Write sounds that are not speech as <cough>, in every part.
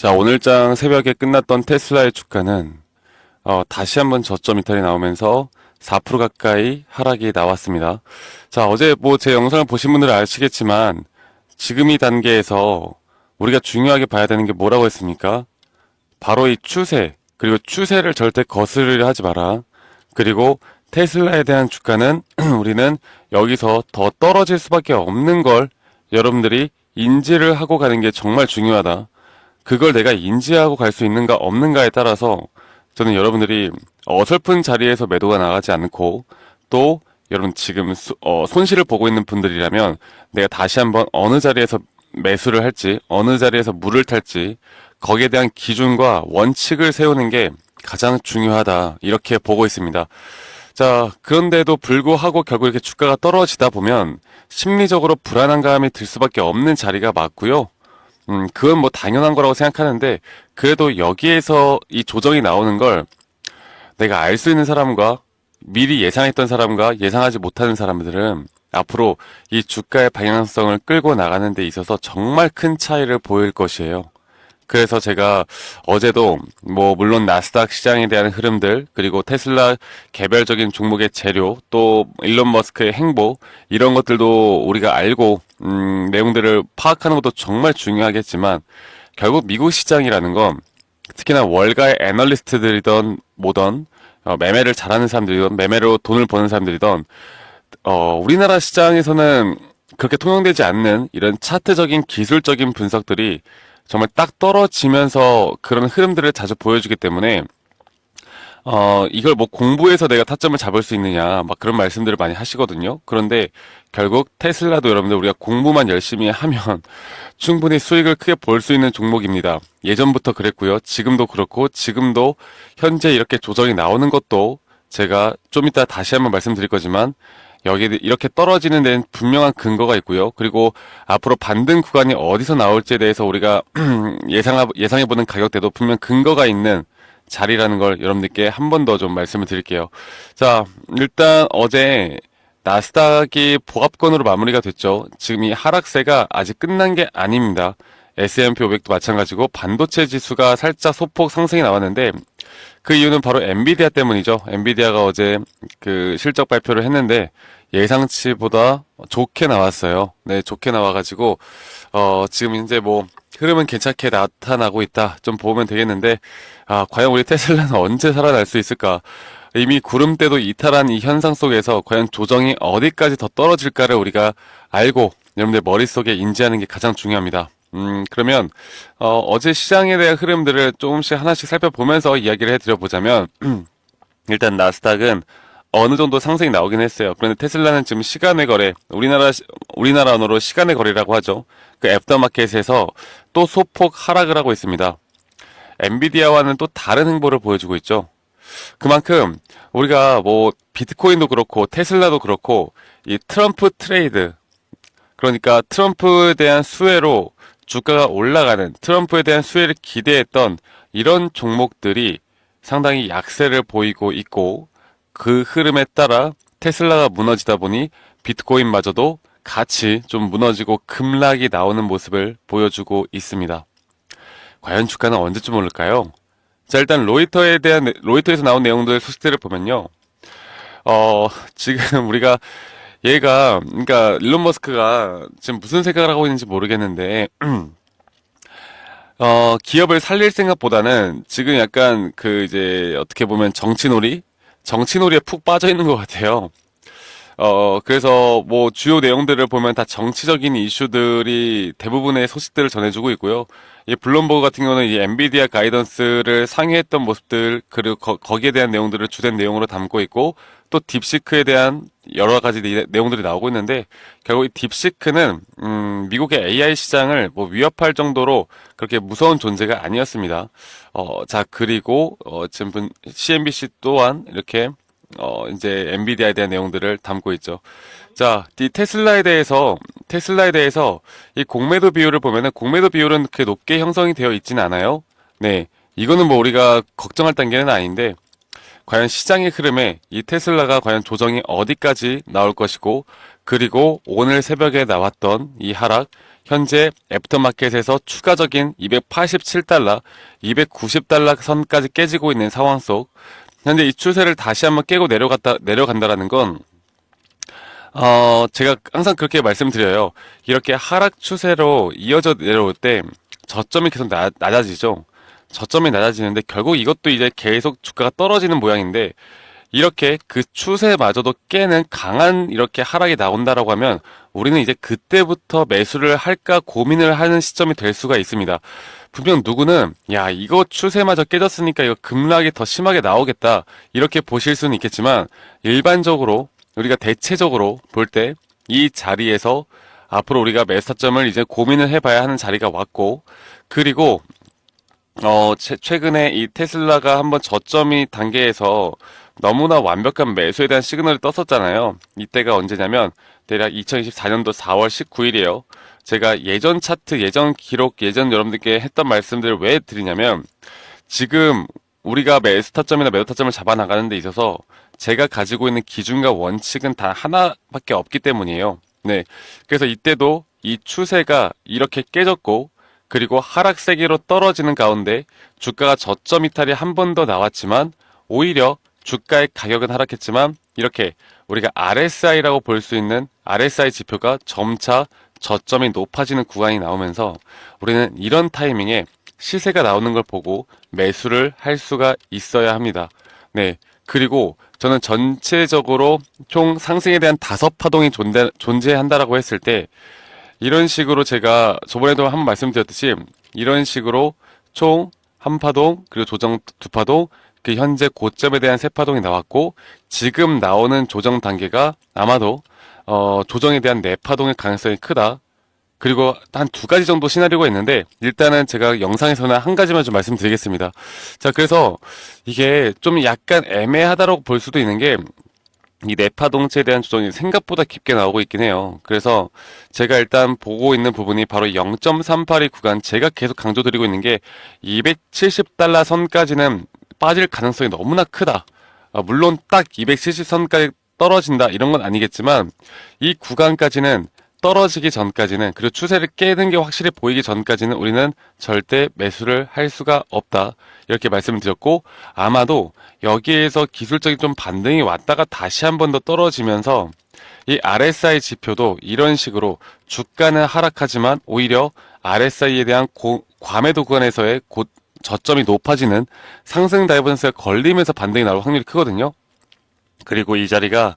자, 오늘장 새벽에 끝났던 테슬라의 주가는 어, 다시 한번 저점 이탈이 나오면서 4% 가까이 하락이 나왔습니다. 자, 어제 뭐 제 영상을 보신 분들은 아시겠지만 지금 이 단계에서 우리가 중요하게 봐야 되는 게 뭐라고 했습니까? 바로 이 추세, 그리고 추세를 절대 거스르려 하지 마라. 그리고 테슬라에 대한 주가는 <clears throat> 우리는 여기서 더 떨어질 수밖에 없는 걸 여러분들이 인지를 하고 가는 게 정말 중요하다. 그걸 내가 인지하고 갈 수 있는가 없는가에 따라서 저는 여러분들이 어설픈 자리에서 매도가 나가지 않고 또 여러분 지금 수- 어, 손실을 보고 있는 분들이라면 내가 다시 한번 어느 자리에서 매수를 할지 어느 자리에서 물을 탈지 거기에 대한 기준과 원칙을 세우는 게 가장 중요하다 이렇게 보고 있습니다. 자, 그런데도 불구하고 결국 이렇게 주가가 떨어지다 보면 심리적으로 불안한 감이 들 수밖에 없는 자리가 맞고요. 음, 그건 뭐 당연한 거라고 생각하는데 그래도 여기에서 이 조정이 나오는 걸 내가 알 수 있는 사람과 미리 예상했던 사람과 예상하지 못하는 사람들은 앞으로 이 주가의 방향성을 끌고 나가는 데 있어서 정말 큰 차이를 보일 것이에요. 그래서 제가 어제도 뭐 물론 나스닥 시장에 대한 흐름들 그리고 테슬라 개별적인 종목의 재료 또 일론 머스크의 행보 이런 것들도 우리가 알고 음, 내용들을 파악하는 것도 정말 중요하겠지만 결국 미국 시장이라는 건 특히나 월가의 애널리스트들이던 뭐던 어, 매매를 잘하는 사람들이던 매매로 돈을 버는 사람들이던 어, 우리나라 시장에서는 그렇게 통용되지 않는 이런 차트적인 기술적인 분석들이 정말 딱 떨어지면서 그런 흐름들을 자주 보여주기 때문에 어, 이걸 뭐 공부해서 내가 타점을 잡을 수 있느냐, 막 그런 말씀들을 많이 하시거든요. 그런데 결국 테슬라도 여러분들 우리가 공부만 열심히 하면 <laughs> 충분히 수익을 크게 볼 수 있는 종목입니다. 예전부터 그랬고요. 지금도 그렇고, 지금도 현재 이렇게 조정이 나오는 것도 제가 좀 이따 다시 한번 말씀드릴 거지만 여기 이렇게 떨어지는 데는 분명한 근거가 있고요. 그리고 앞으로 반등 구간이 어디서 나올지에 대해서 우리가 <clears throat> 예상 예상해보는 가격대도 분명 근거가 있는 자리라는 걸 여러분들께 한 번 더 좀 말씀을 드릴게요. 자, 일단 어제 나스닥이 보합권으로 마무리가 됐죠. 지금 이 하락세가 아직 끝난 게 아닙니다. S&P 500도 마찬가지고 반도체 지수가 살짝 소폭 상승이 나왔는데 그 이유는 바로 엔비디아 때문이죠. 엔비디아가 어제 그 실적 발표를 했는데 예상치보다 좋게 나왔어요. 네, 좋게 나와가지고 어 지금 이제 뭐 흐름은 괜찮게 나타나고 있다. 좀 보면 되겠는데 아 과연 우리 테슬라는 <laughs> 언제 살아날 수 있을까? 이미 구름대도 이탈한 이 현상 속에서 과연 조정이 어디까지 더 떨어질까를 우리가 알고 여러분들 머릿속에 인지하는 게 가장 중요합니다. 음, 그러면, 어, 어제 시장에 대한 흐름들을 조금씩 하나씩 살펴보면서 이야기를 해드려 보자면, <clears throat> 일단 나스닥은 어느 정도 상승이 나오긴 했어요. 그런데 테슬라는 지금 시간의 거래, 우리나라, 시- 우리나라 언어로 시간의 거래라고 하죠. 그 애프터마켓에서 또 소폭 하락을 하고 있습니다. 엔비디아와는 또 다른 행보를 보여주고 있죠. 그만큼 우리가 뭐 비트코인도 그렇고 테슬라도 그렇고 이 트럼프 트레이드 그러니까 트럼프에 대한 수혜로 주가가 올라가는 트럼프에 대한 수혜를 기대했던 이런 종목들이 상당히 약세를 보이고 있고 그 흐름에 따라 테슬라가 무너지다 보니 비트코인마저도 같이 좀 무너지고 급락이 나오는 모습을 보여주고 있습니다. 과연 주가는 언제쯤 오를까요? 자, 일단 로이터에 대한, 내- 로이터에서 나온 내용들 소식들을 보면요. 어, 지금 <laughs> 우리가 얘가, 그러니까 일론 머스크가 지금 무슨 생각을 하고 있는지 모르겠는데, <clears throat> 어, 기업을 살릴 생각보다는 지금 약간 그 이제 어떻게 보면 정치놀이? 정치놀이에 푹 빠져 있는 것 같아요. 어, 그래서 뭐 주요 내용들을 보면 다 정치적인 이슈들이 대부분의 소식들을 전해주고 있고요. 이 블룸버그 같은 경우는 이 엔비디아 가이던스를 상회했던 모습들, 그리고 거, 기에 대한 내용들을 주된 내용으로 담고 있고, 또 딥시크에 대한 여러 가지 내- 내용들이 나오고 있는데, 결국 이 딥시크는, 음, 미국의 AI 시장을 뭐 위협할 정도로 그렇게 무서운 존재가 아니었습니다. 어, 자, 그리고, 어, 지금 CNBC 또한 이렇게 어, 이제 엔비디아에 대한 내용들을 담고 있죠. 자, 이 테슬라에 대해서, 테슬라에 대해서 이 공매도 비율을 보면은 공매도 비율은 그렇게 높게 형성이 되어 있지는 않아요. 네. 이거는 뭐 우리가 걱정할 단계는 아닌데, 과연 시장의 흐름에 이 테슬라가 과연 조정이 어디까지 나올 것이고, 그리고 오늘 새벽에 나왔던 이 하락, 현재 애프터마켓에서 추가적인 287달러, 290달러 선까지 깨지고 있는 상황 속 현재 이 추세를 다시 한번 깨고 내려갔다 내려간다라는 건 어, 제가 항상 그렇게 말씀드려요. 이렇게 하락 추세로 이어져 내려올 때 저점이 계속 낮, 낮아지죠. 저점이 낮아지는데 결국 이것도 이제 계속 주가가 떨어지는 모양인데 이렇게 그 추세마저도 깨는 강한 이렇게 하락이 나온다라고 하면 우리는 이제 그때부터 매수를 할까 고민을 하는 시점이 될 수가 있습니다. 분명 누구는 야 이거 추세마저 깨졌으니까 이거 급락이 더 심하게 나오겠다 이렇게 보실 수는 있겠지만 일반적으로 우리가 대체적으로 볼 때 이 자리에서 앞으로 우리가 매수타점을 이제 고민을 해봐야 하는 자리가 왔고 그리고 어, 최, 최근에 이 테슬라가 한번 저점이 단계에서 너무나 완벽한 매수에 대한 시그널을 떴었잖아요. 이때가 언제냐면 대략 2024년도 4월 19일이에요. 제가 예전 차트, 예전 기록, 예전 여러분들께 했던 말씀들을 왜 드리냐면 지금 우리가 매수 타점이나 매도 타점을 잡아 나가는 데 있어서 제가 가지고 있는 기준과 원칙은 다 하나밖에 없기 때문이에요. 네. 그래서 이때도 이 추세가 이렇게 깨졌고 그리고 하락세기로 떨어지는 가운데 주가가 저점 이탈이 한 번 더 나왔지만 오히려 주가의 가격은 하락했지만 이렇게 우리가 RSI라고 볼 수 있는 RSI 지표가 점차 저점이 높아지는 구간이 나오면서 우리는 이런 타이밍에 시세가 나오는 걸 보고 매수를 할 수가 있어야 합니다. 네. 그리고 저는 전체적으로 총 상승에 대한 다섯 파동이 존재, 존재한다라고 했을 때 이런 식으로 제가 저번에도 한번 말씀드렸듯이 이런 식으로 총 한 파동 그리고 조정 두 파동 그 현재 고점에 대한 세 파동이 나왔고 지금 나오는 조정 단계가 아마도 어 조정에 대한 네 파동의 가능성이 크다. 그리고 한 두 가지 정도 시나리오가 있는데 일단은 제가 영상에서는 한 가지만 좀 말씀드리겠습니다. 자, 그래서 이게 좀 약간 애매하다고 볼 수도 있는 게 이 내파동체에 대한 조정이 생각보다 깊게 나오고 있긴 해요. 그래서 제가 일단 보고 있는 부분이 바로 0.382 구간 제가 계속 강조드리고 있는 게 270달러 선까지는 빠질 가능성이 너무나 크다. 아, 물론 딱 270선까지 떨어진다 이런 건 아니겠지만 이 구간까지는 떨어지기 전까지는 그리고 추세를 깨는 게 확실히 보이기 전까지는 우리는 절대 매수를 할 수가 없다. 이렇게 말씀을 드렸고 아마도 여기에서 기술적인 좀 반등이 왔다가 다시 한 번 더 떨어지면서 이 RSI 지표도 이런 식으로 주가는 하락하지만 오히려 RSI에 대한 고, 과매도 구간에서의 곧 저점이 높아지는 상승 다이버전스가 걸리면서 반등이 나올 확률이 크거든요. 그리고 이 자리가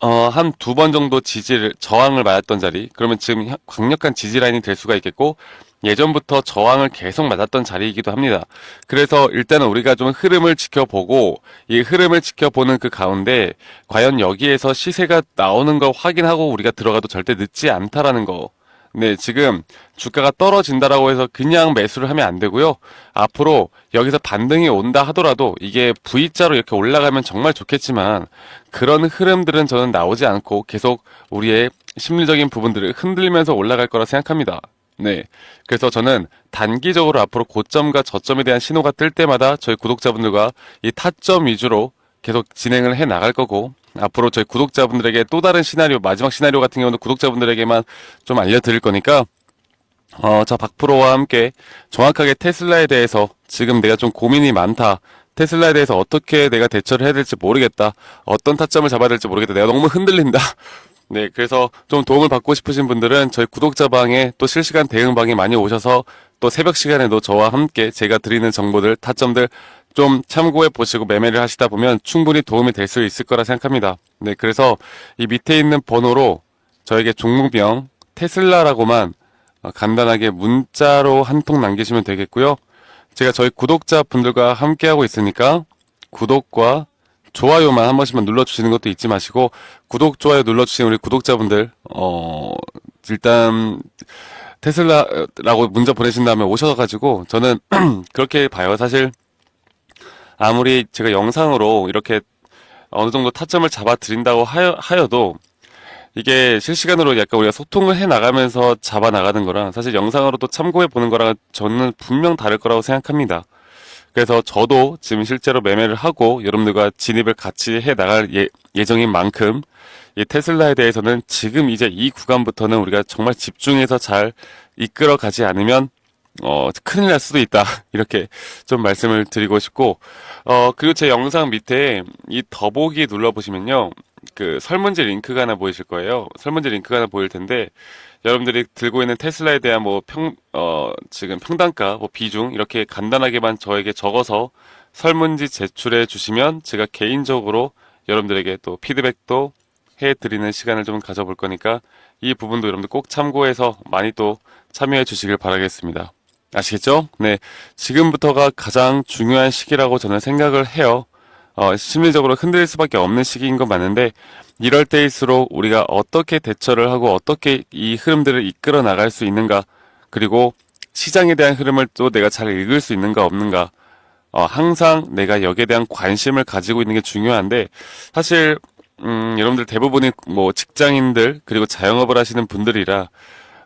어, 한 두 번 정도 지지를 저항을 맞았던 자리 그러면 지금 혀- 강력한 지지 라인이 될 수가 있겠고 예전부터 저항을 계속 맞았던 자리이기도 합니다. 그래서 일단은 우리가 좀 흐름을 지켜보고 이 흐름을 지켜보는 그 가운데 과연 여기에서 시세가 나오는 걸 확인하고 우리가 들어가도 절대 늦지 않다라는 거. 네, 지금 주가가 떨어진다라고 해서 그냥 매수를 하면 안 되고요. 앞으로 여기서 반등이 온다 하더라도 이게 V자로 이렇게 올라가면 정말 좋겠지만 그런 흐름들은 저는 나오지 않고 계속 우리의 심리적인 부분들을 흔들면서 올라갈 거라 생각합니다. 네. 그래서 저는 단기적으로 앞으로 고점과 저점에 대한 신호가 뜰 때마다 저희 구독자분들과 이 타점 위주로 계속 진행을 해 나갈 거고 앞으로 저희 구독자분들에게 또 다른 시나리오 마지막 시나리오 같은 경우는 구독자분들에게만 좀 알려드릴 거니까 어, 저 박프로와 함께 정확하게 테슬라에 대해서 지금 내가 좀 고민이 많다. 테슬라에 대해서 어떻게 내가 대처를 해야 될지 모르겠다. 어떤 타점을 잡아야 될지 모르겠다. 내가 너무 흔들린다. <laughs> 네, 그래서 좀 도움을 받고 싶으신 분들은 저희 구독자방에 또 실시간 대응방에 많이 오셔서 또 새벽 시간에도 저와 함께 제가 드리는 정보들, 타점들 좀 참고해 보시고 매매를 하시다 보면 충분히 도움이 될 수 있을 거라 생각합니다. 네, 그래서 이 밑에 있는 번호로 저에게 종목명 테슬라라고만 어, 간단하게 문자로 한 통 남기시면 되겠고요. 제가 저희 구독자 분들과 함께하고 있으니까 구독과 좋아요만 한 번씩만 눌러주시는 것도 잊지 마시고 구독, 좋아요 눌러주신 우리 구독자분들 어 일단 테슬라라고 문자 보내신 다음에 오셔가지고 저는 <clears throat> 그렇게 봐요. 사실 아무리 제가 영상으로 이렇게 어느 정도 타점을 잡아 드린다고 하여, 하여도 이게 실시간으로 약간 우리가 소통을 해 나가면서 잡아 나가는 거랑 사실 영상으로 또 참고해 보는 거랑 저는 분명 다를 거라고 생각합니다. 그래서 저도 지금 실제로 매매를 하고 여러분들과 진입을 같이 해 나갈 예, 예정인 만큼 이 테슬라에 대해서는 지금 이제 이 구간부터는 우리가 정말 집중해서 잘 이끌어 가지 않으면 어, 큰일 날 수도 있다. <laughs> 이렇게 좀 말씀을 드리고 싶고, 어, 그리고 제 영상 밑에 이 더보기 눌러보시면요. 그 설문지 링크가 하나 보이실 거예요. 설문지 링크가 하나 보일 텐데, 여러분들이 들고 있는 테슬라에 대한 뭐 평, 어, 지금 평단가, 뭐 비중, 이렇게 간단하게만 저에게 적어서 설문지 제출해 주시면 제가 개인적으로 여러분들에게 또 피드백도 해 드리는 시간을 좀 가져볼 거니까 이 부분도 여러분들 꼭 참고해서 많이 또 참여해 주시길 바라겠습니다. 아시겠죠? 네. 지금부터가 가장 중요한 시기라고 저는 생각을 해요. 어, 심리적으로 흔들릴 수밖에 없는 시기인 건 맞는데, 이럴 때일수록 우리가 어떻게 대처를 하고 어떻게 이 흐름들을 이끌어 나갈 수 있는가, 그리고 시장에 대한 흐름을 또 내가 잘 읽을 수 있는가 없는가, 어, 항상 내가 여기에 대한 관심을 가지고 있는 게 중요한데, 사실, 음, 여러분들 대부분이 뭐 직장인들, 그리고 자영업을 하시는 분들이라,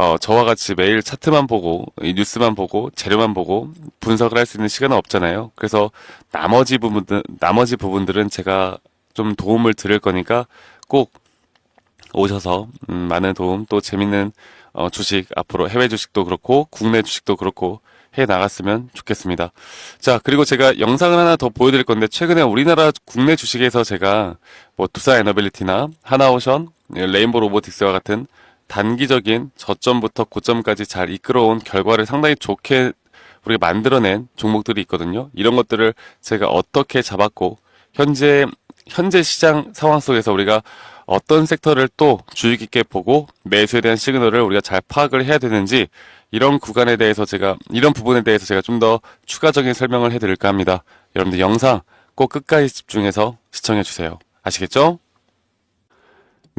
어, 저와 같이 매일 차트만 보고, 이 뉴스만 보고, 재료만 보고, 분석을 할 수 있는 시간은 없잖아요. 그래서 나머지 부분들, 나머지 부분들은 제가 좀 도움을 드릴 거니까 꼭 오셔서, 음, 많은 도움, 또 재밌는, 어, 주식, 앞으로 해외 주식도 그렇고, 국내 주식도 그렇고, 해 나갔으면 좋겠습니다. 자, 그리고 제가 영상을 하나 더 보여드릴 건데, 최근에 우리나라 국내 주식에서 제가 뭐 투사 에너빌리티나 하나오션, 레인보 로보틱스와 같은 단기적인 저점부터 고점까지 잘 이끌어온 결과를 상당히 좋게 우리가 만들어낸 종목들이 있거든요. 이런 것들을 제가 어떻게 잡았고, 현재, 현재 시장 상황 속에서 우리가 어떤 섹터를 또 주의 깊게 보고 매수에 대한 시그널을 우리가 잘 파악을 해야 되는지 이런 구간에 대해서 제가, 이런 부분에 대해서 제가 좀 더 추가적인 설명을 해드릴까 합니다. 여러분들 영상 꼭 끝까지 집중해서 시청해 주세요. 아시겠죠?